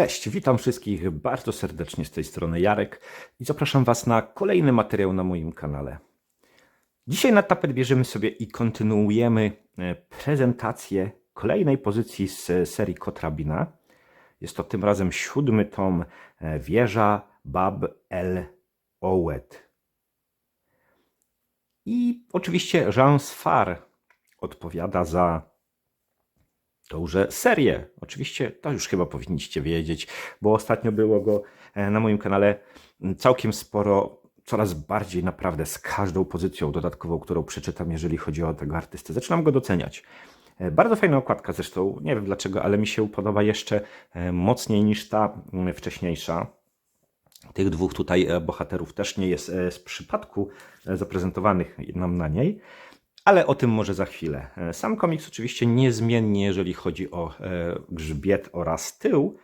Cześć, witam wszystkich bardzo serdecznie z tej strony Jarek i zapraszam Was na kolejny materiał na moim kanale. Dzisiaj na tapet bierzemy sobie i kontynuujemy e, prezentację kolejnej pozycji z serii Kotrabina. Jest to tym razem siódmy tom e, Wieża Bab El Owed. I oczywiście Jean Sfar odpowiada za tąże serię. Oczywiście to już chyba powinniście wiedzieć, bo ostatnio było go e, na moim kanale całkiem sporo, coraz bardziej naprawdę z każdą pozycją dodatkową, którą przeczytam, jeżeli chodzi o tego artystę. Zaczynam go doceniać. E, bardzo fajna okładka zresztą, nie wiem dlaczego, ale mi się podoba jeszcze e, mocniej niż ta wcześniejsza. Tych dwóch tutaj bohaterów też nie jest z przypadku zaprezentowanych nam na niej. Ale o tym może za chwilę. E, sam komiks oczywiście niezmiennie, jeżeli chodzi o e, grzbiet oraz tył.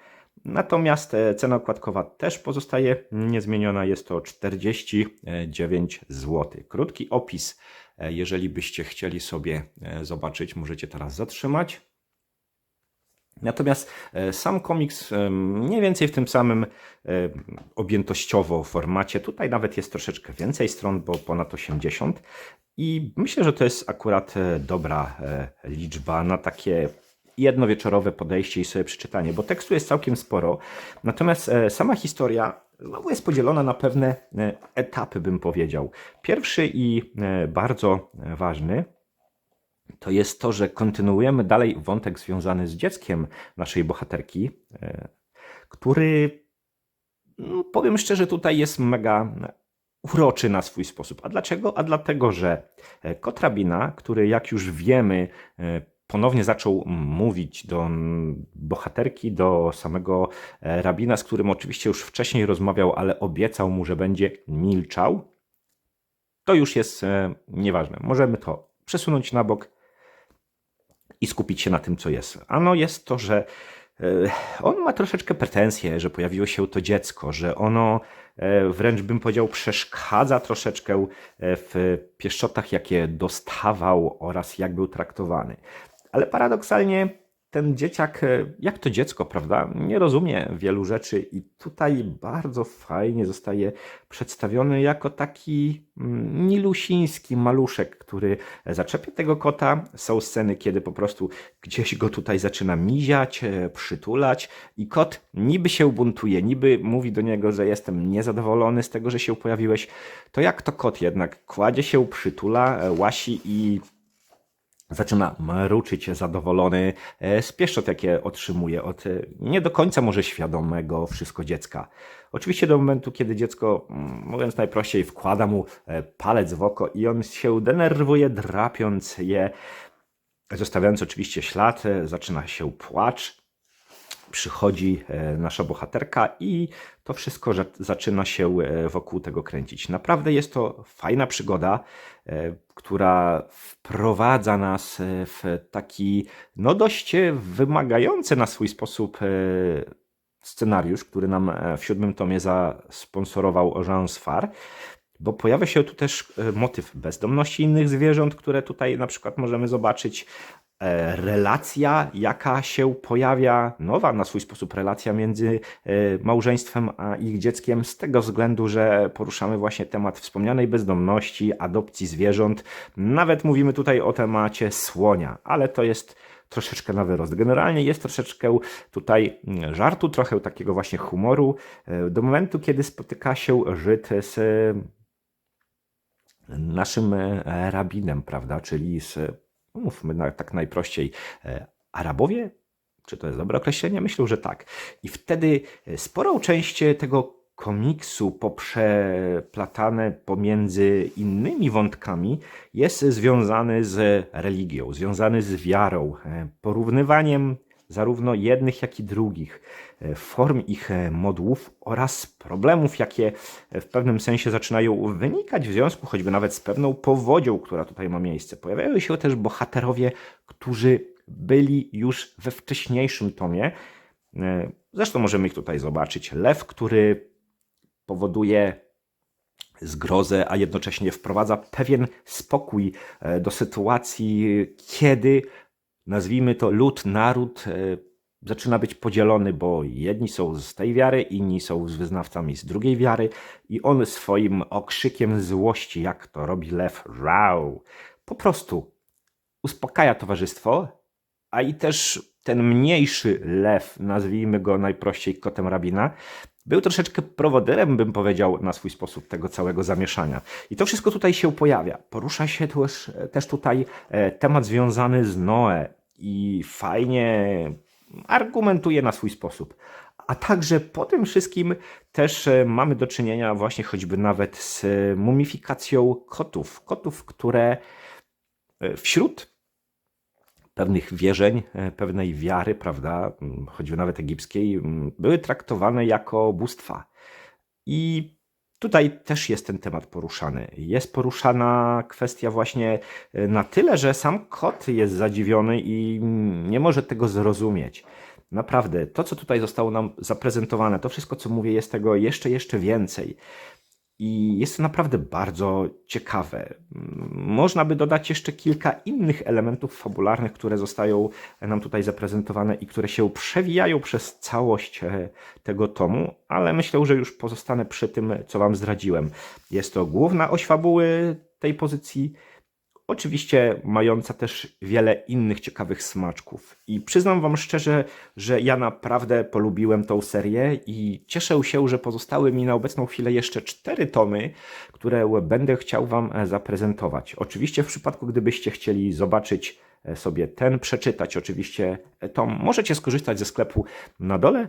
Natomiast e, cena okładkowa też pozostaje niezmieniona. Jest to 49 zł. Krótki opis, jeżeli byście chcieli sobie zobaczyć, możecie teraz zatrzymać. Natomiast sam komiks mniej więcej w tym samym objętościowo formacie. Tutaj nawet jest troszeczkę więcej stron, bo ponad 80. I myślę, że to jest akurat e, dobra e, liczba na takie jednowieczorowe podejście i sobie przeczytanie, bo tekstu jest całkiem sporo. Natomiast e, sama historia znowu jest podzielona na pewne etapy, bym powiedział. Pierwszy i bardzo ważny to jest to, że kontynuujemy dalej wątek związany z dzieckiem naszej bohaterki, który no, powiem szczerze, tutaj jest mega uroczy na swój sposób. A dlaczego? A dlatego, że e, kot rabina, który jak już wiemy, e, ponownie zaczął mówić do bohaterki, do samego e, rabina, z którym oczywiście już wcześniej rozmawiał, ale obiecał mu, że będzie milczał, to już jest nieważne. Możemy to przesunąć na bok i skupić się na tym, co jest. Ano jest to, że on ma troszeczkę pretensje, że pojawiło się to dziecko, że ono E, wręcz bym powiedział, przeszkadza troszeczkę e, w pieszczotach, jakie dostawał oraz jak był traktowany. Ale paradoksalnie ten dzieciak, e, jak to dziecko, prawda, nie rozumie wielu rzeczy i tutaj bardzo fajnie zostaje przedstawiony jako taki mm, nilusiński maluszek, który zaczepia tego kota. Są sceny, kiedy po prostu gdzieś go tutaj zaczyna miziać, e, przytulać i kot niby się buntuje, niby mówi do niego, że jestem niezadowolony z tego, że się pojawiłeś. To jak to kot jednak kładzie się, przytula, e, łasi i zaczyna mruczyć zadowolony e, z pieszczot, jakie otrzymuje od e, nie do końca może świadomego wszystko dziecka. Oczywiście do momentu, kiedy dziecko, mm, mówiąc najprościej, wkłada mu e, palec w oko i on się denerwuje, drapiąc je, zostawiając oczywiście ślad, zaczyna się płacz, przychodzi e, nasza bohaterka i to wszystko zaczyna się e, wokół tego kręcić. Naprawdę jest to fajna przygoda, e, która wprowadza nas w taki, no dość wymagający na swój sposób scenariusz, który nam w siódmym tomie zasponsorował Jean Sfar. Bo pojawia się tu też motyw bezdomności innych zwierząt, które tutaj na przykład możemy zobaczyć, relacja, jaka się pojawia, nowa na swój sposób relacja między e, małżeństwem a ich dzieckiem, z tego względu, że poruszamy właśnie temat wspomnianej bezdomności, adopcji zwierząt. Nawet mówimy tutaj o temacie słonia, ale to jest troszeczkę na wyrost. Generalnie jest troszeczkę tutaj mm, żartu, trochę takiego właśnie humoru, e, do momentu, kiedy spotyka się Żyd z naszym rabinem, prawda, czyli z mówmy na, tak najprościej, e, Arabowie? Czy to jest dobre określenie? Myślę, że tak. I wtedy e, sporą część tego komiksu poprzeplatane pomiędzy innymi wątkami jest związany z religią, związany z wiarą, e, porównywaniem zarówno jednych, jak i drugich, e, form ich e, modułów oraz problemów, jakie w pewnym sensie zaczynają wynikać w związku choćby nawet z pewną powodzią, która tutaj ma miejsce. Pojawiają się też bohaterowie, którzy byli już we wcześniejszym tomie. E, zresztą możemy ich tutaj zobaczyć. Lew, który powoduje zgrozę, a jednocześnie wprowadza pewien spokój do sytuacji, kiedy nazwijmy to lud, naród, e, zaczyna być podzielony, bo jedni są z tej wiary, inni są z wyznawcami z drugiej wiary i on swoim okrzykiem złości, jak to robi lew, rau, po prostu uspokaja towarzystwo, a i też ten mniejszy lew, nazwijmy go najprościej kotem rabina, był troszeczkę prowodyrem, bym powiedział, na swój sposób tego całego zamieszania. I to wszystko tutaj się pojawia. Porusza się też, też tutaj e, temat związany z Noe i fajnie argumentuje na swój sposób. A także po tym wszystkim też e, mamy do czynienia właśnie choćby nawet z mumifikacją kotów. Kotów, które e, wśród pewnych wierzeń, e, pewnej wiary, prawda, choćby nawet egipskiej, były traktowane jako bóstwa. I tutaj też jest ten temat poruszany. Jest poruszana kwestia właśnie e, na tyle, że sam kot jest zadziwiony i nie może tego zrozumieć. Naprawdę, to co tutaj zostało nam zaprezentowane, to wszystko co mówię, jest tego jeszcze, jeszcze więcej. I jest to naprawdę bardzo ciekawe. Można by dodać jeszcze kilka innych elementów fabularnych, które zostają nam tutaj zaprezentowane i które się przewijają przez całość e, tego tomu, ale myślę, że już pozostanę przy tym, co Wam zdradziłem. Jest to główna oś fabuły tej pozycji, oczywiście mająca też wiele innych ciekawych smaczków. I przyznam Wam szczerze, że ja naprawdę polubiłem tą serię i cieszę się, że pozostały mi na obecną chwilę jeszcze cztery tomy, które będę chciał Wam e, zaprezentować. Oczywiście w przypadku, gdybyście chcieli zobaczyć e, sobie ten, przeczytać oczywiście e, tom, możecie skorzystać ze sklepu na dole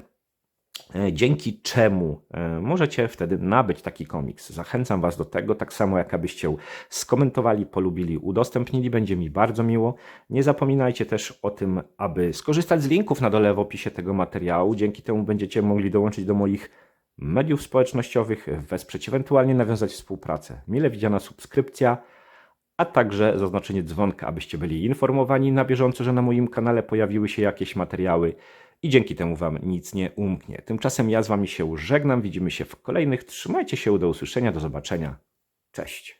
dzięki czemu e, możecie wtedy nabyć taki komiks. Zachęcam Was do tego, tak samo jak abyście skomentowali, polubili, udostępnili, będzie mi bardzo miło. Nie zapominajcie też o tym, aby skorzystać z linków na dole w opisie tego materiału. Dzięki temu będziecie mogli dołączyć do moich mediów społecznościowych, wesprzeć, ewentualnie nawiązać współpracę. Mile widziana subskrypcja, a także zaznaczenie dzwonka, abyście byli informowani na bieżąco, że na moim kanale pojawiły się jakieś materiały i dzięki temu Wam nic nie umknie. Tymczasem ja z Wami się żegnam, widzimy się w kolejnych. Trzymajcie się, do usłyszenia, do zobaczenia. Cześć.